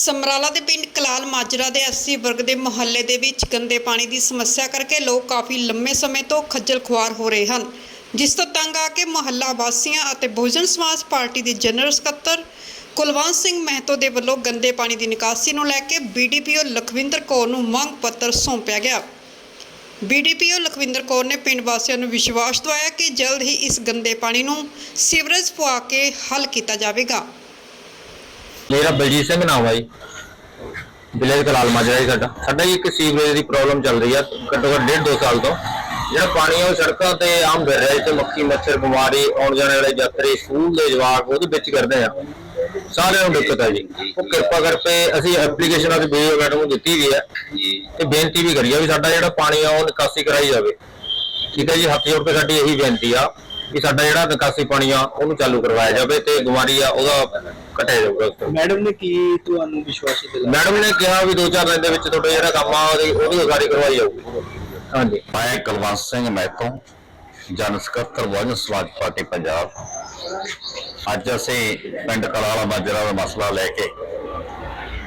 ਸਮਰਾਲਾ ਦੇ ਪਿੰਡ ਕਲਾਲ ਮਾਜਰਾ ਦੇ 80 ਵਰਗ ਦੇ ਮੁਹੱਲੇ ਦੇ ਵਿੱਚ ਗੰਦੇ ਪਾਣੀ ਦੀ ਸਮੱਸਿਆ ਕਰਕੇ ਲੋਕ ਕਾਫੀ ਲੰਮੇ ਸਮੇਂ ਤੋਂ ਖੱਜਲ ਖੁਆਰ ਹੋ ਰਹੇ ਹਨ, ਜਿਸ ਤੋਂ ਤੰਗ ਆ ਕੇ ਮੁਹੱਲਾ ਵਾਸੀਆਂ ਅਤੇ ਬਹੁਜਨ ਸਮਾਜ ਪਾਰਟੀ ਦੇ ਜਨਰਲ ਸਕੱਤਰ ਕੁਲਵੰਤ ਸਿੰਘ ਮਹਿਤੋ ਦੇ ਵੱਲੋਂ ਗੰਦੇ ਪਾਣੀ ਦੀ ਨਿਕਾਸੀ ਨੂੰ ਲੈ ਕੇ ਬੀਡੀਪੀਓ ਲਖਵਿੰਦਰ ਕੌਰ ਨੂੰ ਮੰਗ ਪੱਤਰ ਸੌਂਪਿਆ ਗਿਆ। ਬੀਡੀਪੀਓ ਲਖਵਿੰਦਰ ਕੌਰ ਨੇ ਪਿੰਡ ਵਾਸੀਆਂ ਨੂੰ ਵਿਸ਼ਵਾਸ ਦਿਵਾਇਆ ਕਿ ਜਲਦ ਹੀ ਇਸ ਗੰਦੇ ਪਾਣੀ ਨੂੰ ਸੀਵਰੇਜ ਪਵਾ ਕੇ ਹੱਲ ਕੀਤਾ ਜਾਵੇਗਾ। ਮੇਰਾ ਬਲਜੀਤ ਸਿੰਘ ਨਾਮ ਹੈ ਜੀ। ਵਿਲੇਜ ਕਲਾਲ ਮਾਜਰਾ ਜੀ ਸਾਡਾ। ਸਾਡਾ ਜੀ ਇੱਕ ਸੀਵਰੇਜ ਦੀ ਪ੍ਰੋਬਲਮ ਚੱਲ ਰਹੀ ਆ, ਘੱਟੋ ਘੱਟ ਡੇਢ ਦੋ ਸਾਲ ਤੋਂ। ਜਿਹੜਾ ਪਾਣੀ ਆ ਉਹ ਸੜਕਾਂ ਤੇ ਆਮ ਫਿਰ ਰਿਹਾ ਤੇ ਮੱਖੀ, ਮੱਛਰ, ਬਿਮਾਰੀ, ਆਉਣ ਜਾਣ ਵਾਲੇ ਯਾਤਰੀ, ਸਕੂਲ ਦੇ ਜਵਾਕ, ਉਹਦੇ ਵਿੱਚ ਕਰਦੇ ਆ। ਸਾਰਿਆਂ ਨੂੰ ਦਿੱਕਤ ਹੈ ਜੀ। ਉਹ ਕਿਰਪਾ ਕਰਕੇ ਅਸੀਂ ਐਪਲੀਕੇਸ਼ਨ ਅੱਜ ਬੀਓ ਮੈਡਮ ਨੂੰ ਦਿੱਤੀ ਵੀ ਹੈ ਤੇ ਬੇਨਤੀ ਵੀ ਕਰੀ ਆ ਵੀ ਸਾਡਾ ਜਿਹੜਾ ਪਾਣੀ ਆ ਉਹ ਨਿਕਾਸੀ ਕਰਾਈ ਜਾਵੇ। ਠੀਕ ਹੈ ਜੀ, ਹੱਥ ਜੋੜ ਕੇ ਸਾਡੀ ਇਹੀ ਬੇਨਤੀ ਆ। ਕਿ ਸਾਡਾ ਜਿਹੜਾ ਨਿਕਾਸੀ ਪਾਣੀ ਆ ਉਹਨੂੰ ਚਾਲੂ ਕਰਵਾਇਆ ਜਾਵੇ ਤੇ ਬਿਮਾਰੀ ਆ ਉਹਦਾ ਕੱਟਿਆ ਜਾਊਗਾ ਉਸ ਤੋਂ ਮੈਡਮ ਨੇ ਕੀ ਤੁਹਾਨੂੰ ਵਿਸ਼ਵਾਸ ਦਿਲਾਇਆ? ਮੈਡਮ ਨੇ ਕਿਹਾ ਵੀ 2-4 ਦਿਨ ਦੇ ਵਿੱਚ ਤੁਹਾਡਾ ਜਿਹੜਾ ਕੰਮ ਆ ਉਹਦੀ ਉਹਦੀ ਉਸਾਰੀ ਕਰਵਾਈ ਜਾਊਗੀ। ਹਾਂਜੀ। ਮੈਂ ਕੁਲਵੰਤ ਸਿੰਘ ਮੈਥੋਂ ਜਨ ਸਕੱਤਰ ਵਜਨ ਸਮਾਜ ਪਾਰਟੀ ਪੰਜਾਬ। ਅੱਜ ਅਸੀਂ ਪਿੰਡ ਕਲਾਲਾ ਮਾਜਰਾ ਦਾ ਮਸਲਾ ਲੈ ਕੇ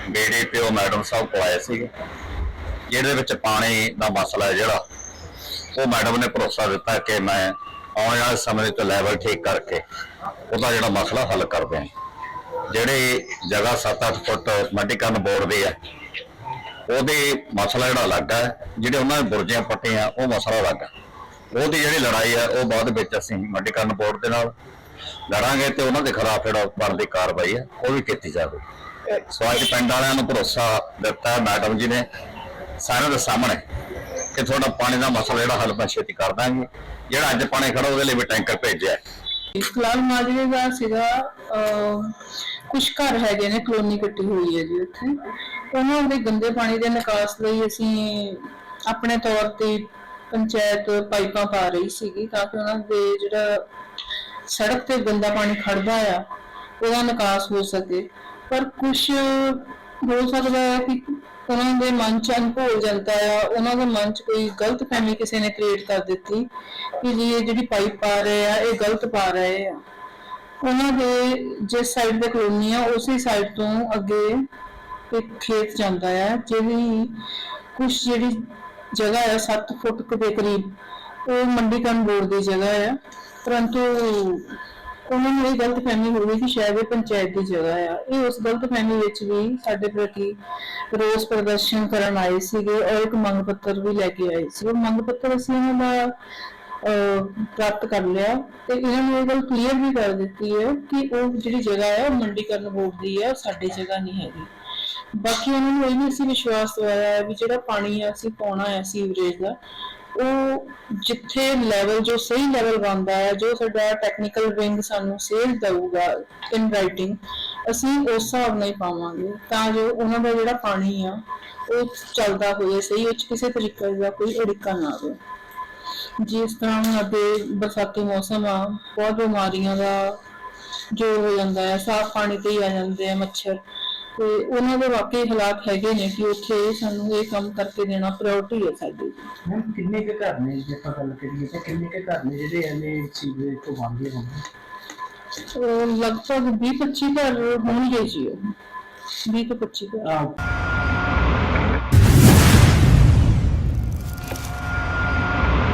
ਬੀਡੀਪੀਓ ਮੈਡਮ ਸਾਹਿਬ ਕੋਲ ਆਏ ਸੀ ਜਿਹਦੇ ਵਿੱਚ ਪਾਣੀ ਦਾ ਮਸਲਾ ਹੈ ਜਿਹੜਾ ਉਹ ਮੈਡਮ ਨੇ ਭਰੋਸਾ ਦਿੱਤਾ ਕਿ ਮੈਂ ਆਉਣ ਵਾਲੇ ਸਮੇਂ ਵਿੱਚ ਲੈਵਲ ਠੀਕ ਕਰਕੇ ਉਹਦਾ ਜਿਹੜਾ ਮਸਲਾ ਹੱਲ ਕਰਦੇ ਹਾਂ। ਜਿਹੜੀ ਜਗ੍ਹਾ 7-8 ਫੁੱਟ ਮੱਡੀਕਰਨ ਬੋਰਡ ਦੀ ਹੈ, ਉਹਦੇ ਮਸਲਾ ਜਿਹੜਾ ਅਲੱਗ ਹੈ, ਜਿਹੜੇ ਉਹਨਾਂ ਦੇ ਬੁਰਜੀਆਂ ਪੱਟੇ ਆ ਉਹ ਮਸਲਾ ਅਲੱਗ ਹੈ। ਉਹਦੀ ਜਿਹੜੀ ਲੜਾਈ ਹੈ, ਉਹ ਬਾਅਦ ਵਿੱਚ ਅਸੀਂ ਮੱਡੀਕਰਨ ਬੋਰਡ ਦੇ ਨਾਲ ਲੜਾਂਗੇ ਤੇ ਉਹਨਾਂ ਦੇ ਖਿਲਾਫ ਜਿਹੜਾ ਬਣਦੀ ਕਾਰਵਾਈ ਹੈ, ਉਹ ਵੀ ਕੀਤੀ ਜਾਵੇ। ਸੋ ਅੱਜ ਪਿੰਡ ਵਾਲਿਆਂ ਨੂੰ ਭਰੋਸਾ ਦਿੱਤਾ ਮੈਡਮ ਜੀ ਨੇ, ਸਾਰਿਆਂ ਦੇ ਸਾਹਮਣੇ। ਕਿ ਤੁਹਾਡਾ ਪਾਣੀ ਦਾ ਮਸਲਾ ਜਿਹੜਾ ਹੱਲ ਮੈਂ ਛੇਤੀ ਕਰ ਦਾਂਗੇ। ਜਿਹੜਾ ਅੱਜ ਪਾਣੀ ਖੜਾ ਉਹਦੇ ਲਈ ਵੀ ਟੈਂਕਰ ਭੇਜਿਆ ਹੈ। ਮਾਜਰੇ ਦਾ ਸੀਗਾ ਕੁਝ ਘਰ ਹੈਗੇ ਨੇ, ਕਲੋਨੀ ਕੱਟੀ ਹੋਈ ਹੈ ਜੀ ਉੱਥੇ। ਉਹਨਾਂ ਦੇ ਗੰਦੇ ਪਾਣੀ ਦੇ ਨਿਕਾਸ ਲਈ ਅਸੀਂ ਆਪਣੇ ਤੌਰ ਤੇ ਪੰਚਾਇਤ ਪਾਈਪਾਂ ਪਾ ਰਹੀ ਸੀਗੀ ਤਾਂ ਕਿ ਉਹਨਾਂ ਦੇ ਜਿਹੜਾ ਸੜਕ ਤੇ ਗੰਦਾ ਪਾਣੀ ਖੜਦਾ ਆ, ਉਹਦਾ ਨਿਕਾਸ ਹੋ ਸਕੇ। ਪਰ ਕੁਝ ਹੋ ਸਕਦਾ ਹੈ ਕਿ ਉਹਨਾਂ ਦੇ ਮਨ ਚ ਅਨਭੁੱਲ ਜਾਂਦਾ ਆ, ਉਹਨਾਂ ਦੇ ਮਨ ਚ ਕੋਈ ਗਲਤ ਫਹਿਮੀ ਕਿਸੇ ਨੇ ਕ੍ਰੀਏਟ ਕਰ ਦਿੱਤੀ ਕਿ ਜੀ ਇਹ ਜਿਹੜੀ ਪਾਈਪ ਪਾ ਰਹੇ ਆ, ਇਹ ਗਲਤ ਪਾ ਰਹੇ ਆ। ਉਹਨਾਂ ਦੇ ਜਿਸ ਸਾਈਡ ਦੇ ਕਲੋਨੀ ਆ, ਉਸੇ ਸਾਈਡ ਤੋਂ ਅੱਗੇ ਇੱਕ ਖੇਤ ਜਾਂਦਾ ਆ, ਜਿਹਦੀ ਕੁਝ ਜਿਹੜੀ ਜਗ੍ਹਾ ਹੈ 7 ਫੁੱਟ ਦੇ ਕਰੀਬ, ਉਹ ਮੰਡੀਕਰਨ ਬੋਰਡ ਦੀ ਜਗ੍ਹਾ ਆ। ਪਰੰਤੂ ਉਹਨਾਂ ਨੂੰ ਇਹ ਗਲਤ ਹੋ ਗਈ ਕਿ ਸ਼ਾਇਦ ਇਹ ਪੰਚਾਇਤ ਦੀ ਜਗ੍ਹਾ ਆ। ਇਹ ਉਸ ਗਲਤ ਵਿੱਚ ਵੀ ਸਾਡੇ ਪ੍ਰਤੀ ਰੋਸ ਪ੍ਰਦਰਸ਼ਨ ਕਰਨ ਆਏ ਸੀਗੇ ਔਰ ਇੱਕ ਮੰਗ ਪੱਤਰ ਵੀ ਲੈ ਕੇ ਆਏ ਸੀ ਉਹ ਮੰਗ ਪੱਤਰ ਅਸੀਂ ਇਹਨਾਂ ਦਾ ਅਹ, ਪ੍ਰਾਪਤ ਕਰ ਲਿਆ ਤੇ ਇਹਨਾਂ ਨੂੰ ਇਹ ਗੱਲ ਕਲੀਅਰ ਵੀ ਕਰ ਦਿੱਤੀ ਹੈ ਕਿ ਉਹ ਜਿਹੜੀ ਜਗ੍ਹਾ ਹੈ ਉਹ ਮੰਡੀਕਰਨ ਬੋਰਡ ਦੀ ਹੈ ਉਹ ਸਾਡੀ ਜਗ੍ਹਾ ਨਹੀਂ ਹੈਗੀ। ਬਾਕੀ ਉਹਨਾਂ ਨੂੰ ਇਹ ਵੀ ਅਸੀਂ ਵਿਸ਼ਵਾਸ ਦਵਾਇਆ ਵੀ ਜਿਹੜਾ ਪਾਣੀ ਆ ਅਸੀਂ ਪਾਉਣਾ ਹੈ ਸੀਵਰੇਜ ਦਾ, ਉਹ ਜਿੱਥੇ ਲੈਵਲ ਜੋ ਸਹੀ ਲੈਵਲ ਬਣਦਾ ਹੈ, ਜੋ ਸਾਡਾ ਟੈਕਨੀਕਲ ਵਿੰਗ ਸਾਨੂੰ ਸੇਧ ਦਊਗਾ ਇਨ ਰਾਈਟਿੰਗ ਅਸੀਂ ਉਸ ਹਿਸਾਬ ਨਾਲ ਹੀ ਪਾਵਾਂਗੇ ਤਾਂ ਜੋ ਉਹਨਾਂ ਦਾ ਜਿਹੜਾ ਪਾਣੀ ਆ, ਉਹ ਚੱਲਦਾ ਹੋਵੇ ਸਹੀ ਵਿੱਚ ਕਿਸੇ ਤਰੀਕੇ ਦਾ ਕੋਈ ਅੜਿੱਕਾ ਨਾ ਆਵੇ ਜਿਸ ਤਰ੍ਹਾਂ ਹੁਣ ਅੱਗੇ ਬਰਸਾਤੀ ਮੌਸਮ ਆ, ਬਹੁਤ ਬਿਮਾਰੀਆਂ ਦਾ ਜੋ ਹੋ ਜਾਂਦਾ ਹੈ, ਸਾਫ਼ ਪਾਣੀ ਤੇ ਹੀ ਆ ਜਾਂਦੇ ਆ ਮੱਛਰ। ਤੇ ਉਹਨਾਂ ਦੇ ਵਾਕਈ ਹਾਲਾਤ ਹੈਗੇ ਨੇ ਕਿ ਉੱਥੇ ਸਾਨੂੰ ਇਹ ਕੰਮ ਕਰਕੇ ਦੇਣਾ ਪ੍ਰਾਇੋਰਟੀ ਹੈ ਸਾਡੀ। ਮੈਮ ਕਿੰਨੇ ਕੁ ਘਰ ਨੇ ਜੇ ਆਪਾਂ ਗੱਲ ਕਰੀਏ ਤਾਂ ਕਿੰਨੇ ਕੁ ਘਰ ਨੇ ਜਿਹੜੇ ਐਵੇਂ ਸੀਵਰੇਜ ਤੋਂ ਵਾਂਝੇ ਹੋਣਗੇ ਉਹ ਲਗਭਗ 20 25 ਘਰ ਹੋਣਗੇ ਜੀ ਉਹ। 20 ਤੋਂ 25 ਘਰ। ਆਹ